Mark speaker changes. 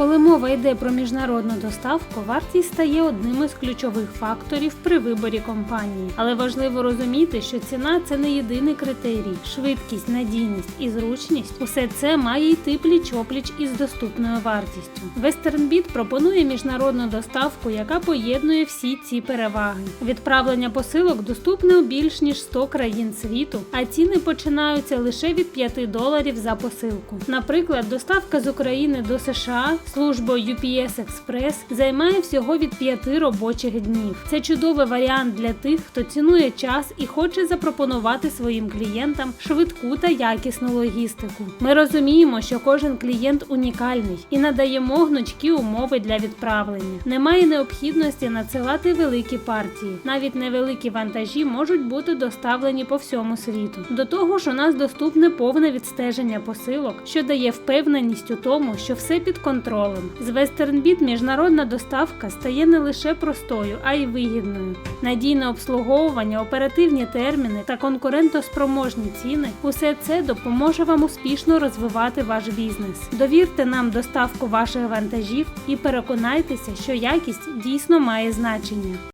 Speaker 1: Коли мова йде про міжнародну доставку, вартість стає одним із ключових факторів при виборі компанії. Але важливо розуміти, що ціна це не єдиний критерій. Швидкість, надійність і зручність усе це має йти пліч-опліч із доступною вартістю. WesternBit пропонує міжнародну доставку, яка поєднує всі ці переваги. Відправлення посилок доступне у більш ніж 100 країн світу, а ціни починаються лише від 5 доларів за посилку. Наприклад, доставка з України до США службою UPS Express займає всього від 5 робочих днів. Це чудовий варіант для тих, хто цінує час і хоче запропонувати своїм клієнтам швидку та якісну логістику. Ми розуміємо, що кожен клієнт унікальний і надаємо гнучкі умови для відправлення. Немає необхідності надсилати великі партії. Навіть невеликі вантажі можуть бути доставлені по всьому світу. До того ж, у нас доступне повне відстеження посилок, що дає впевненість у тому, що все під контролем. З WesternBit міжнародна доставка стає не лише простою, а й вигідною. Надійне обслуговування, оперативні терміни та конкурентоспроможні ціни усе це допоможе вам успішно розвивати ваш бізнес. Довірте нам доставку ваших вантажів і переконайтеся, що якість дійсно має значення.